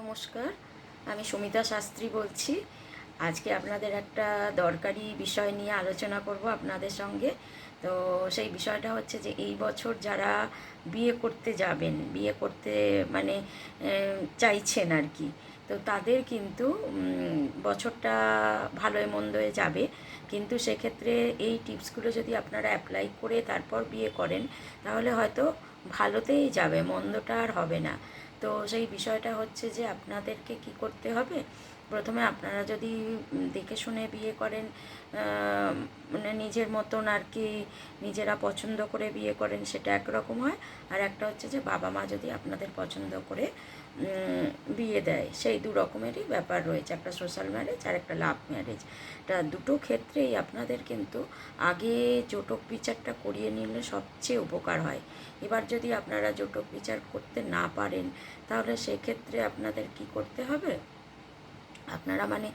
নমস্কার, আমি সুমিতা শাস্ত্রী বলছি। আজকে আপনাদের একটা দরকারি বিষয় নিয়ে আলোচনা করব আপনাদের সঙ্গে। তো সেই বিষয়টা হচ্ছে যে, এই বছর যারা বিয়ে করতে যাবেন, বিয়ে করতে মানে চাইছেন আর কি, তো তাদের কিন্তু বছরটা ভালোই মন্দয়ে যাবে। কিন্তু সেক্ষেত্রে এই টিপসগুলো যদি আপনারা অ্যাপ্লাই করে তারপর বিয়ে করেন, তাহলে হয়তো ভালোতেই যাবে, মন্দটা আর হবে না। তো সেই বিষয়টা হচ্ছে যে আপনাদেরকে কি করতে হবে? প্রথমে আপনারা যদি দেখে শুনে বিয়ে করেন মানে নিজের মতন আর কি নিজেরা পছন্দ করে বিয়ে করেন, সেটা একরকম হয়। আর একটা হচ্ছে যে বাবা মা যদি আপনাদের পছন্দ করে বিয়ে দেয়, সেই দু রকমেরই ব্যাপার রয়েছে। একটা সোশ্যাল ম্যারেজ আর একটা লাভ ম্যারেজ তা দুটো ক্ষেত্রেই আপনাদের কিন্তু আগে জোটক বিচারটা করিয়ে নিলে সবচেয়ে উপকার হয়। এবার যদি আপনারা জোটক বিচার করতে না পারেন, তাহলে সেক্ষেত্রে আপনাদের কি করতে হবে? আপনারা মানে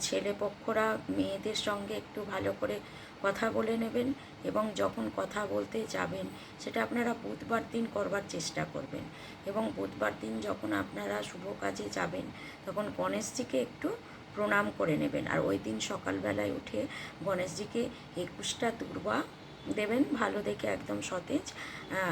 ছেলে পক্ষরা মেয়েদের সঙ্গে একটু ভালো করে কথা বলে নেবেন এবং যখন কথা বলতে যাবেন, সেটা আপনারা বুধবার দিন করবার চেষ্টা করবেন। এবং বুধবার দিন যখন আপনারা শুভ কাজে যাবেন, তখন গণেশজিকে একটু প্রণাম করে নেবেন। আর ওই দিন সকালবেলায় উঠে গণেশজিকে একুশটা দুর্বা দেবেন, ভালো দেখে একদম সতেজ।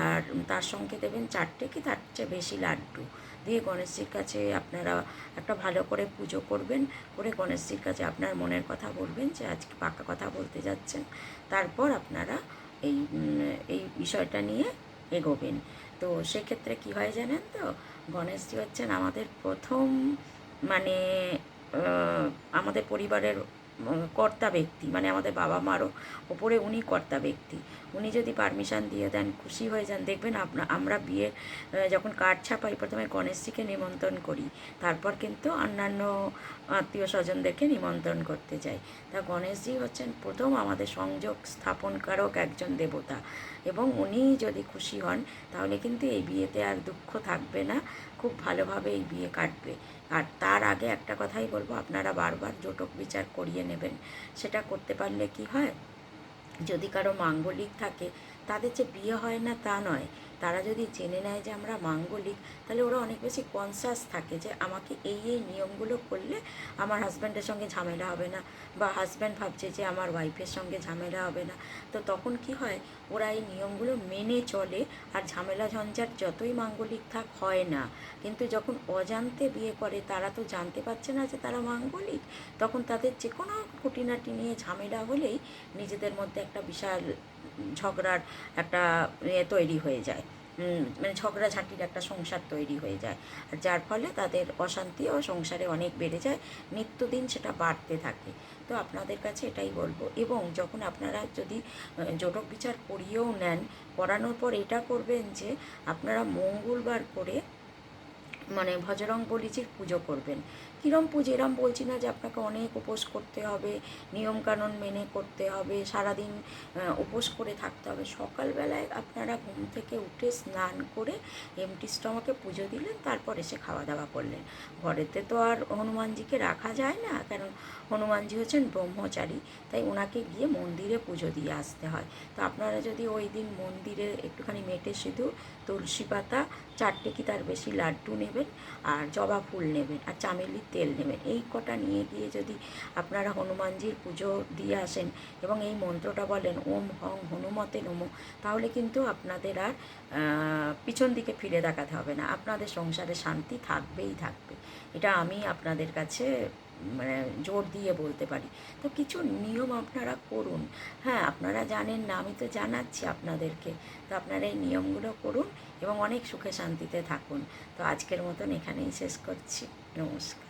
আর তার সঙ্গে দেবেন চারটে কি তার চেয়ে বেশি লাড্ডু। দিয়ে গণেশজির কাছে আপনারা একটা ভালো করে পুজো করবেন, করে গণেশজির কাছে আপনার মনের কথা বলবেন যে আজকে পাকা কথা বলতে যাচ্ছেন। তারপর আপনারা এই এই বিষয়টা নিয়ে এগোবেন। তো সেক্ষেত্রে কি হয় জানেন তো? গণেশজি হচ্ছেন আমাদের প্রথম মানে আমাদের পরিবারের কর্তা ব্যক্তি মানে আমাদের বাবা মারও ওপরে উনি কর্তা ব্যক্তি। উনি যদি পারমিশন দিয়ে দেন, খুশি হয়ে যান, দেখবেন আপনা, আমরা বিয়ে যখন কার্ড ছাপাই প্রথমে গণেশজিকে নিমন্ত্রণ করি। তারপর কিন্তু অন্যান্য আত্মীয় স্বজনদেরকে নিমন্ত্রণ করতে যাই। তা গণেশজি হচ্ছেন প্রথম আমাদের সংযোগ স্থাপনকারক একজন দেবতা। এবং উনি যদি খুশি হন, তাহলে কিন্তু এই বিয়েতে আর দুঃখ থাকবে না। খুব ভালোভাবে এই বিয়ে কাটবে। আর তার আগে একটা কথাই বলব, আপনারা বারবার জোটক বিচার করিয়ে নেবেন, সেটা করতে পারলে কি হয়? যদি কারও মাঙ্গলিক থাকে, তাদের যে বিয়ে হয় না তা নয় তারা যদি জেনে নেয় যে আমরা মাঙ্গলিক, তাহলে ওরা অনেক বেশি কনসাস থাকে যে আমাকে এই এই নিয়মগুলো করলে আমার হাজব্যান্ডের সঙ্গে ঝামেলা হবে না বা হাজব্যান্ড ভাবছে যে আমার ওয়াইফের সঙ্গে ঝামেলা হবে না। তো তখন কি হয়? ওরা এই নিয়মগুলো মেনে চলে আর ঝামেলা ঝঞ্ঝাট যতই মাঙ্গলিক থাক হয় না। কিন্তু যখন অজান্তে বিয়ে করে, তারা তো জানতে পারছে না যে তারা মাঙ্গলিক, তখন তাদের যে কোনো খুঁটিনাটি নিয়ে ঝামেলা হলেই নিজেদের মধ্যে একটা বিশাল ঝগড়ার একটা ইয়ে তৈরি হয়ে যায়। মানে ঝগড়াঝাঁটির একটা সংসার তৈরি হয়ে যায়। আর যার ফলে তাদের অশান্তি ও সংসারে অনেক বেড়ে যায়, নিত্যদিন সেটা বাড়তে থাকে। তো আপনাদের কাছে এটাই বলব। এবং যখন আপনারা যদি জোটক বিচার করিয়েও নেন, করানোর পর এটা করবেন যে, আপনারা মঙ্গলবার করে মানে ভজরং বলিজির পুজো করবেন। কীরম পুজো? এরম বলছি না যে আপনাকে অনেক উপোস করতে হবে নিয়মকানুন মেনে করতে হবে, সারাদিন উপোস করে থাকতে হবে। সকালবেলায় আপনারা ঘুম থেকে উঠে স্নান করে এমটি স্টমাকে পুজো দিলেন, তারপর এসে খাওয়া দাওয়া করলেন। ঘরেতে তো আর হনুমানজিকে রাখা যায় না কারণ হনুমানজি হচ্ছেন ব্রহ্মচারী, তাই ওনাকে গিয়ে মন্দিরে পুজো দিয়ে আসতে হয়। তো আপনারা যদি ওই দিন মন্দিরে একটুখানি মেটে সিঁদুর, তুলসী পাতা, চারটে কি তার বেশি লাড্ডু নেবেন আর জবা ফুল নেবেন আর চামেলির তেল নেবেন। এই কটা নিয়ে গিয়ে যদি আপনারা হনুমানজির পুজো দিয়ে আসেন এবং এই মন্ত্রটা বলেন, ওম হং হনুমতে নমো তাহলে কিন্তু আপনাদের আর পিছন দিকে ফিরে দেখাতে হবে না। আপনাদের সংসারে শান্তি থাকবেই থাকবে। এটা আমি আপনাদের কাছে মানে জোর দিয়ে বলতে পারি। তো কিছু নিয়ম আপনারা করুন। হ্যাঁ আপনারা জানেন না, আমি তো জানাচ্ছি আপনাদেরকে। তো আপনারা এই নিয়মগুলো করুন এবং অনেক সুখে শান্তিতে থাকুন। তো আজকের মতন এখানেই শেষ করছি। নমস্কার।